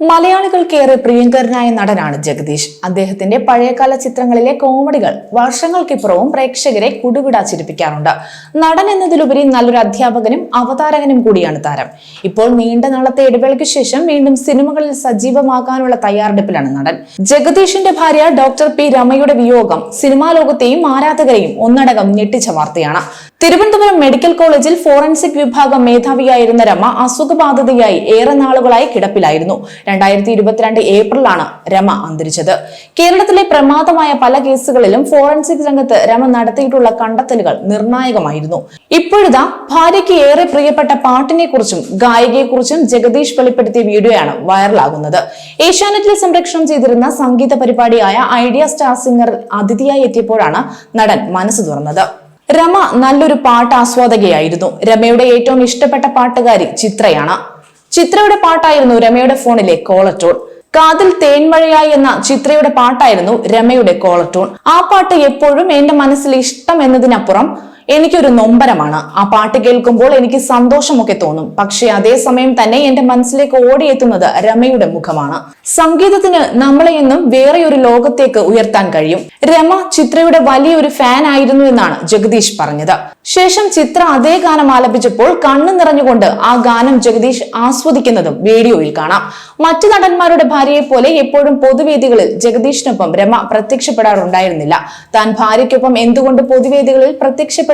മലയാളികൾക്കേറെ പ്രിയങ്കരനായ നടനാണ് ജഗദീഷ്. അദ്ദേഹത്തിന്റെ പഴയകാല ചിത്രങ്ങളിലെ കോമഡികൾ വർഷങ്ങൾക്കിപ്പുറവും പ്രേക്ഷകരെ കുടുവിടാ ചിരിപ്പിക്കാറുണ്ട്. നടൻ എന്നതിലുപരി നല്ലൊരു അധ്യാപകനും അവതാരകനും കൂടിയാണ് താരം. ഇപ്പോൾ നീണ്ട നാളത്തെ ഇടവേളയ്ക്ക് ശേഷം വീണ്ടും സിനിമകളിൽ സജീവമാകാനുള്ള തയ്യാറെടുപ്പിലാണ് നടൻ. ജഗദീഷിന്റെ ഭാര്യ ഡോക്ടർ പി രമയുടെ വിയോഗം സിനിമാ ലോകത്തെയും ആരാധകരെയും ഒന്നടങ്കം ഞെട്ടിച്ച വാർത്തയാണ്. തിരുവനന്തപുരം മെഡിക്കൽ കോളേജിൽ ഫോറൻസിക് വിഭാഗം മേധാവിയായിരുന്ന രമ അസുഖബാധിതയായി ഏറെ നാളുകളായി കിടപ്പിലായിരുന്നു. രണ്ടായിരത്തി ഇരുപത്തിരണ്ട് ഏപ്രിലാണ് രമ അന്തരിച്ചത്. കേരളത്തിലെ പ്രമാദമായ പല കേസുകളിലും ഫോറൻസിക് രംഗത്ത് രമ നടത്തിയിട്ടുള്ള കണ്ടെത്തലുകൾ നിർണായകമായിരുന്നു. ഇപ്പോഴിതാ ഭാര്യയ്ക്ക് ഏറെ പ്രിയപ്പെട്ട പാട്ടിനെക്കുറിച്ചും ഗായികയെക്കുറിച്ചും ജഗദീഷ് വെളിപ്പെടുത്തിയ വീഡിയോയാണ് വൈറലാകുന്നത്. ഏഷ്യാനെറ്റിൽ സംരക്ഷണം ചെയ്തിരുന്ന സംഗീത പരിപാടിയായ ഐഡിയ സ്റ്റാർ സിംഗർ അതിഥിയായി എത്തിയപ്പോഴാണ് നടൻ മനസ്സ് തുറന്നത്. രമ നല്ലൊരു പാട്ട് ആസ്വാദകയായിരുന്നു രമയുടെ ഏറ്റവും ഇഷ്ടപ്പെട്ട പാട്ടുകാരി ചിത്രയാണ്. ചിത്രയുടെ പാട്ടായിരുന്നു രമയുടെ ഫോണിലെ കോളറ്റോൺ. കാതിൽ തേൻമഴയായി എന്ന ചിത്രയുടെ പാട്ടായിരുന്നു രമയുടെ കോളറ്റോൺ. ആ പാട്ട് എപ്പോഴും എന്റെ മനസ്സിൽ ഇഷ്ടം എന്നതിനപ്പുറം എനിക്കൊരു നൊമ്പരമാണ്. ആ പാട്ട് കേൾക്കുമ്പോൾ എനിക്ക് സന്തോഷമൊക്കെ തോന്നും. പക്ഷേ അതേസമയം തന്നെ എന്റെ മനസ്സിലേക്ക് ഓടിയെത്തുന്നത് രമയുടെ മുഖമാണ്. സംഗീതത്തിന് നമ്മളെ എന്നും വേറെ ഒരു ലോകത്തേക്ക് ഉയർത്താൻ കഴിയും. രമ ചിത്രയുടെ വലിയൊരു ഫാൻ ആയിരുന്നു എന്നാണ് ജഗദീഷ് പറഞ്ഞത്. ശേഷം ചിത്ര അതേ ഗാനം ആലപിച്ചപ്പോൾ കണ്ണു നിറഞ്ഞുകൊണ്ട് ആ ഗാനം ജഗദീഷ് ആസ്വദിക്കുന്നതും വീഡിയോയിൽ കാണാം. മറ്റു നടന്മാരുടെ ഭാര്യയെ പോലെ എപ്പോഴും പൊതുവേദികളിൽ ജഗദീഷിനൊപ്പം രമ പ്രത്യക്ഷപ്പെടാറുണ്ടായിരുന്നില്ല. താൻ ഭാര്യയ്ക്കൊപ്പം എന്തുകൊണ്ട് പൊതുവേദികളിൽ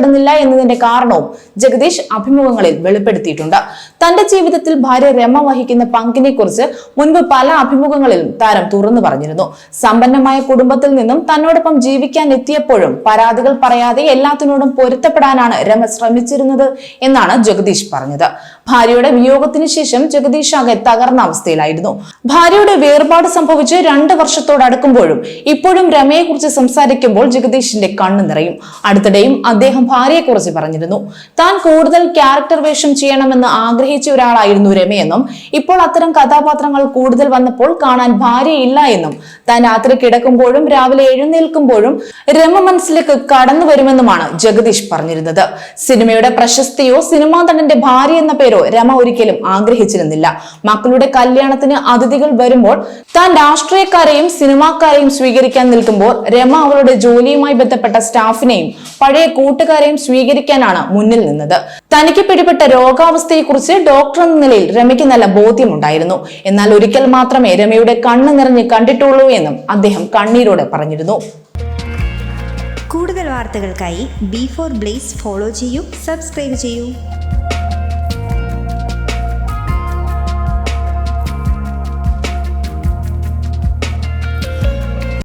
പ്രത്യക്ഷപ്പെടുന്നില്ല എന്നതിന്റെ കാരണവും ജഗദീഷ് അഭിമുഖങ്ങളിൽ വെളിപ്പെടുത്തിയിട്ടുണ്ട്. തന്റെ ജീവിതത്തിൽ ഭാര്യ രമ വഹിക്കുന്ന പങ്കിനെ കുറിച്ച് മുൻപ് പല അഭിമുഖങ്ങളിലും താരം തുറന്നു പറഞ്ഞിരുന്നു. സമ്പന്നമായ കുടുംബത്തിൽ നിന്നും തന്നോടൊപ്പം ജീവിക്കാൻ എത്തിയപ്പോഴും പരാതികൾ പറയാതെ എല്ലാത്തിനോടും പൊരുത്തപ്പെടാനാണ് രമ ശ്രമിച്ചിരുന്നത് എന്നാണ് ജഗദീഷ് പറഞ്ഞത്. ഭാര്യയുടെ വിയോഗത്തിന് ശേഷം ജഗദീഷ് ആകെ തകർന്ന അവസ്ഥയിലായിരുന്നു. ഭാര്യയുടെ വേർപാട് സംഭവിച്ച് രണ്ട് വർഷത്തോടടുക്കുമ്പോഴും ഇപ്പോഴും രമയെക്കുറിച്ച് സംസാരിക്കുമ്പോൾ ജഗദീഷിന്റെ കണ്ണു നിറയും. അടുത്തിടെയും അദ്ദേഹം ഭാര്യയെക്കുറിച്ച് പറഞ്ഞിരുന്നു. താൻ കൂടുതൽ ക്യാരക്ടർ വേഷം ചെയ്യണമെന്ന് ആഗ്രഹിച്ച ഒരാളായിരുന്നു രമയെന്നും ഇപ്പോൾ അത്തരം കഥാപാത്രങ്ങൾ കൂടുതൽ വന്നപ്പോൾ കാണാൻ ഭാര്യയില്ല എന്നും താൻ രാത്രി കിടക്കുമ്പോഴും രാവിലെ എഴുന്നേൽക്കുമ്പോഴും രമ മനസ്സിലേക്ക് കടന്നു വരുമെന്നുമാണ് ജഗദീഷ് പറഞ്ഞിരുന്നത്. സിനിമയുടെ പ്രശസ്തിയോ സിനിമാ നടന്റെ ഭാര്യ എന്ന പേരോ രമ ഒരിക്കലും ആഗ്രഹിച്ചിരുന്നില്ല. മക്കളുടെ കല്യാണത്തിന് അതിഥികൾ വരുമ്പോൾ താൻ രാഷ്ട്രീയക്കാരെയും സിനിമാക്കാരെയും സ്വീകരിക്കാൻ നിൽക്കുമ്പോൾ രമ അവളുടെ ജോലിയുമായി ബന്ധപ്പെട്ട സ്റ്റാഫിനെയും പഴയ കൂട്ടുകാരെയും സ്വീകരിക്കാനാണ് മുന്നിൽ നിന്നത്. തനിക്ക് പിടിപെട്ട രോഗാവസ്ഥയെക്കുറിച്ച് ഡോക്ടർ എന്ന നിലയിൽ രമയ്ക്ക് നല്ല ബോധ്യമുണ്ടായിരുന്നു. എന്നാൽ ഒരിക്കൽ മാത്രമേ രമയുടെ കണ്ണ് നിറഞ്ഞ് കണ്ടിട്ടുള്ളൂ എന്നും അദ്ദേഹം കണ്ണീരോടെ പറഞ്ഞിരുന്നു. കൂടുതൽ വാർത്തകൾക്കായി ബി ഫോർ ബ്ലേസ് ഫോളോ ചെയ്യൂ സബ്സ്ക്രൈബ് ചെയ്യൂ.